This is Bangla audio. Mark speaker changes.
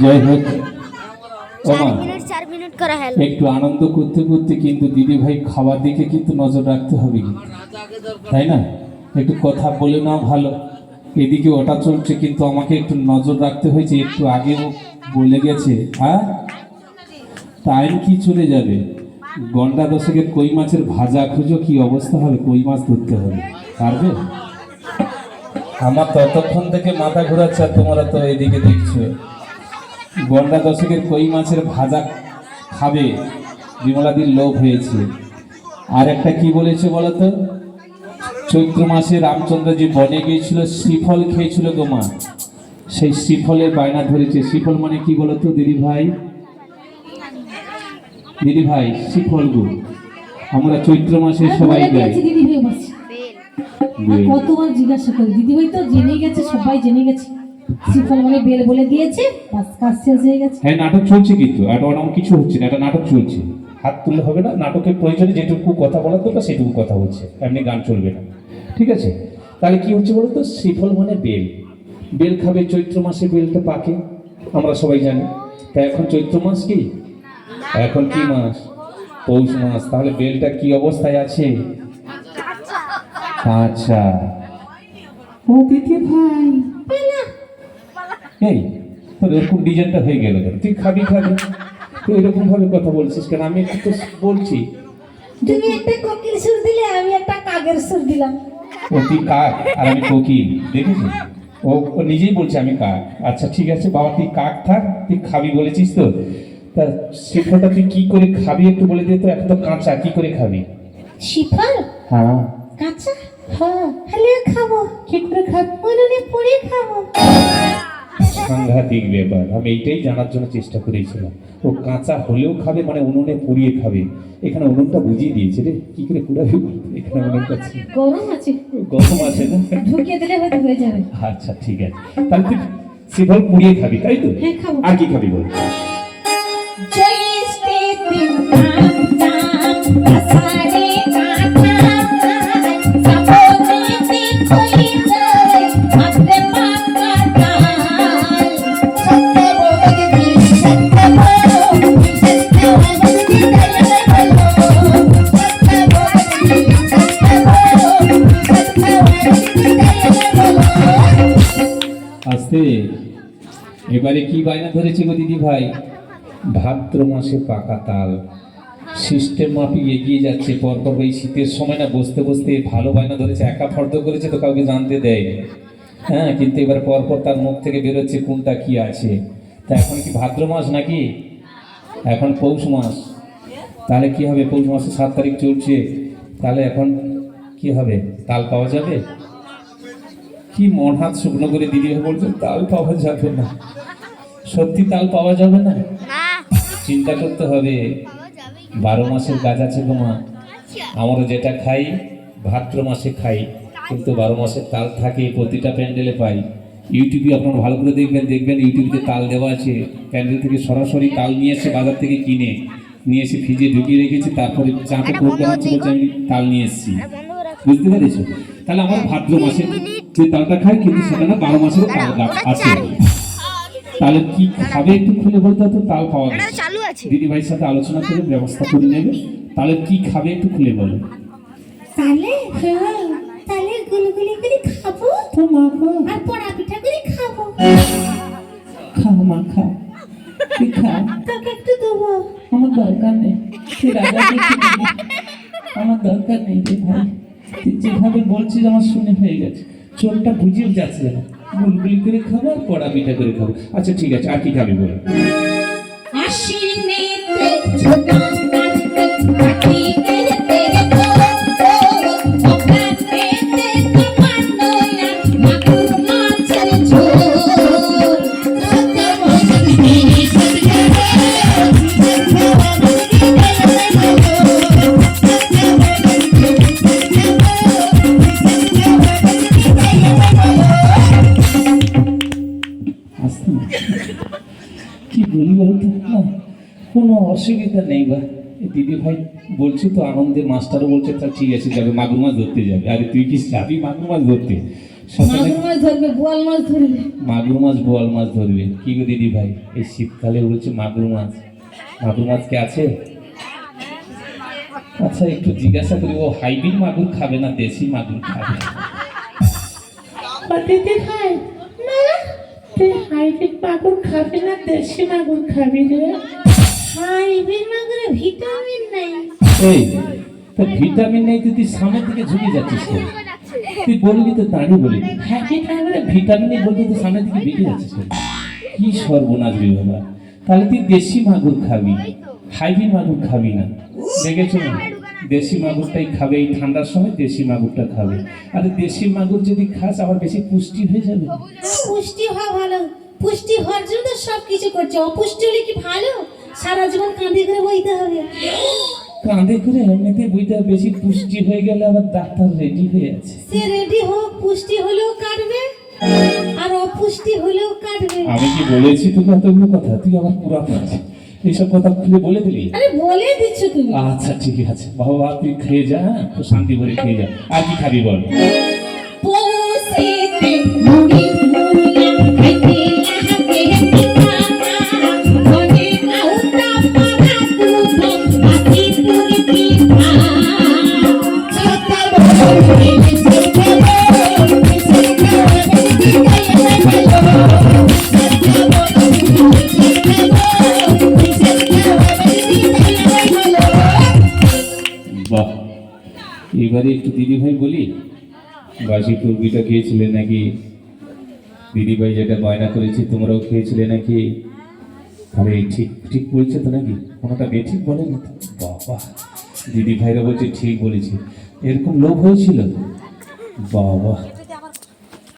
Speaker 1: জয় হোক। একটু আনন্দ করতে করতে কিন্তু দিদি ভাই খাবার দিকে কিন্তু নজর রাখতে হবে কিন্তু। তাই না? একটু কথা বলে নাও ভালো। এদিকে ওটা চলছে কিন্তু আমাকে একটু নজর রাখতে হয়েছে একটু আগেও বলে গেছে হ্যাঁ? টাইম কি চলে যাবে? গন্ডা দশকের কই মাছের ভাজা খুঁজো কি অবস্থা হবে? কই মাছ ধরতে হবে? পারবে? আমার ততক্ষণ থেকে মাথা ঘোরাচ্ছে আর তোমরা তো এদিকে দেখছ। গন্ডা দশকের কই মাছের ভাজা খাবে? বিমলাদির লোভ হয়েছে। আর একটা কি বলেছে বলতো? চৈত্র মাসে রামচন্দ্র যে বনে গিয়েছিল শ্রীফল খেয়েছিল গো মা। সেই শ্রীফলের বায়না ধরেছে। শ্রীফল মানে কি বলতো দিদি ভাই? দিদি ভাই শ্রীফল গো। আমরা চৈত্র মাসে সবাই
Speaker 2: বলে কতবার জিজ্ঞাসা করি তো জেনে গেছে সবাই জেনে গেছে। শ্রীফল মানে বেল বলে দিয়েছে বাস কাজ শেষ হয়ে গেছে।
Speaker 1: হ্যাঁ নাটক চলছে কিন্তু এটা অন্য কিছু হচ্ছে না এটা নাটক চলছে। হাত তুললে হবে না নাটকের প্রয়োজনে যেটুকু কথা বলার দরকার সেটুকু কথা হচ্ছে এমনি গান চলবে না। ঠিক আছে? তাহলে কি হচ্ছে বলতো? শ্রীফল মানে বেল। বেল খাবে চৈত্র মাসে বেলটা পাকে আমরা সবাই জানি। তা এখন চৈত্র মাস কি? এখন কি মাস? পৌষ মাস। তাহলে বেলটা কি অবস্থায় আছে? আচ্ছা। ও দিদি ভাই। এই তোর এরকম ডিজাইনটা হয়ে গেল তুই খাবি খাবি। তুই এরকম ভাবে কথা বলছিস কেন? আমি একটু তো বলছি।
Speaker 2: তুমি একটা কোকিল সুর দিলে আমি একটা কাগের সুর দিলাম।
Speaker 1: ও তুই কাক আর আমি কোকিল দেখেছিস? ও ও নিজেই বলছে আমি কাক। আচ্ছা ঠিক আছে বাবা তুই কাক থাক তুই খাবি বলেছিস তো। তা সেটা তুই কি করে খাবি একটু বলে দে তো এখন তো কাঁচা কি করে খাবি?
Speaker 2: শিফল?
Speaker 1: হ্যাঁ।
Speaker 2: খাব? কি করে খাব? উনুনে পুড়ে খাব।
Speaker 1: সাংঘাতিক ব্যাপার। আমি এইটাই জানার জন্য চেষ্টা করেছিলাম। ও কাঁচা হলেও খাবে মানে উনুনে পুড়িয়ে খাবে। এখানে উনুনটা বুঝিয়ে দিয়েছে রে। কি করে পুরাবি এখানে উনুনটা।
Speaker 2: গরম আছে।
Speaker 1: গরম আছে না?
Speaker 2: ঢুকিয়ে দিলে হয়তো হয়ে যাবে।
Speaker 1: আচ্ছা ঠিক আছে। তাহলে তুই শ্রীফল পুড়িয়ে খাবি তাই তো?
Speaker 2: হ্যাঁ, খাব।
Speaker 1: আর কি খাবি বল? এবারে কি বায়না ধরেছে গো দিদি ভাই? ভাদ্র মাসে পাকা তাল। সিস্টেম মাফিক এগিয়ে যাচ্ছে, পরপর এই শীতের সময় না বসতে বসতে ভালো বায়না ধরেছে, একা ফর্দ করেছে তো কাউকে জানতে দেয় হ্যাঁ কিন্তু এবার পরপর তার মুখ থেকে বেরোচ্ছে কোনটা কি আছে। তা এখন কি ভাদ্র মাস নাকি? এখন পৌষ মাস। তাহলে কি হবে? পৌষ মাসে সাত তারিখ চলছে। তাহলে এখন কি হবে? তাল পাওয়া যাবে? কি মন হাত শুকনো করে দিদি বলছে তাল পাওয়া যাবে না। সত্যি তাল পাওয়া যাবে না? চিন্তা করতে হবে। বারো মাসের গাছ আছে তোমা আমরা যেটা খাই ভাদ্র মাসে খাই। কিন্তু বারো মাসের তাল থাকে প্রতিটা প্যান্ডেলে পাই। ইউটিউবে আপনারা ভালো করে দেখবেন দেখবেন ইউটিউবে তাল দেওয়া আছে। প্যান্ডেল থেকে সরাসরি তাল নিয়ে এসে বাজার থেকে কিনে নিয়ে এসে ফ্রিজে ঢুকিয়ে রেখেছি তারপরে চাঁপে হচ্ছে আমি তাল নিয়ে এসেছি। বুঝতে পেরেছ? তাহলে আমার ভাদ্র মাসে যে তালটা খায় কিন্তু সেটা না বারো মাসের তাল আছে। তাহলে কি খাবে একটু খুলে বলতে তো? তাল পাওয়া গেছে
Speaker 3: আছে।
Speaker 1: দিদি ভাইয়ের সাথে আলোচনা করে ব্যবস্থা করে নেবে। তাহলে কি খাবে একটু খুলে বলো।
Speaker 2: তাহলে হ্যাঁ তাহলে গুলগুলি করে খাব।
Speaker 1: তো মা
Speaker 2: আর পোড়া পিঠা করে খাব।
Speaker 1: খা মা খা। তুই খা?
Speaker 2: তোকে একটু দেবো?
Speaker 1: আমার দরকার নেই। তুই রাজাকে আমার দরকার নেই রে ভাই। তুই যেভাবে বলছিস আমার শুনে হয়ে গেছে। চোখটা বুঝেও যাচ্ছে। না গুলগুলি করে খাব আর কড়া পিঠা করে খাব। আচ্ছা ঠিক আছে, আর কি খাবি বলো?
Speaker 2: আশ্বিনেতে
Speaker 1: কি বলি বলতো না কোনো অসুবিধা নেই বা। দিদি ভাই বলছি তো আনন্দে মাস্টারও বলছে তা ঠিক আছে যাবে মাগুর মাছ ধরতে যাবে। আরে তুই কি যাবি মাগুর মাছ ধরতে?
Speaker 2: মাগুর মাছ ধরবে বোয়াল মাছ ধরবে।
Speaker 1: মাগুর মাছ বোয়াল মাছ ধরবে। কি গো দিদি ভাই এই শীতকালে বলছে মাগুর মাছ। মাগুর মাছ কে আছে? আচ্ছা একটু জিজ্ঞাসা করি ও হাইব্রিড মাগুর খাবে না দেশি মাগুর খাবে?
Speaker 4: না তুই হাইব্রিড মাগুর খাবি না দেশি মাগুর খাবি রে।
Speaker 2: হাইব্রিড মাগুরে ভিটামিন নাই।
Speaker 1: এই তা ভিটামিন নেই তুই সামনের দিকে ঝুঁকে যাচ্ছিস কেন? তুই বলবি তো দাঁড়িয়ে বলবি হ্যাঁ তাহলে ভিটামিন নেই বলবি তুই সামনের দিকে বেরিয়ে যাচ্ছিস কেন? কি সর্বনাশ রে বাবা। তাহলে তুই দেশি মাগুর খাবি হাইব্রিড মাগুর খাবি না। দেখেছ না? দেশি মাগুরটাই খাবে এই ঠান্ডার সময় দেশি মাগুরটা খাবে। আর দেশি মাগুর যদি খাস আবার বেশি পুষ্টি হয়ে যাবে।
Speaker 2: পুষ্টি হওয়া ভালো। পুষ্টি হওয়ার জন্য তো সব কিছু করছে। অপুষ্টি হলে কি ভালো? সারা জীবন কাঁদে করে বইতে হবে।
Speaker 1: কাঁধে করে এমনিতে বইটা বেশি পুষ্টি হয়ে গেলে আবার ডাক্তার রেডি হয়ে আছে।
Speaker 2: সে রেডি হোক পুষ্টি হলেও কাটবে আর অপুষ্টি হলেও কাটবে
Speaker 1: আমি কি বলেছি তোকে এতগুলো কথা? তুই আবার পুরা পাচ্ছিস এইসব কথা খুলে বলে দিলি?
Speaker 2: আরে বলে দিচ্ছ তুমি।
Speaker 1: আচ্ছা ঠিক আছে। বাবা তুই খেয়ে যা হ্যাঁ? তো শান্তি ভরে খেয়ে যা। আর কি খাবি বল? এবারে একটু দিদিভাই বলি? বাসি টুরবিটা খেয়েছিলে নাকি? দিদিভাই যেটা বায়না করেছে, তোমরাও খেয়েছিলে নাকি? আরে ঠিক ঠিক বলছে তো নাকি? কোনোটা বেঠিক বলেনি বাবা দিদি ভাইরা বলছে ঠিক বলেছে। এরকম লোভ হয়েছিল? বাবা।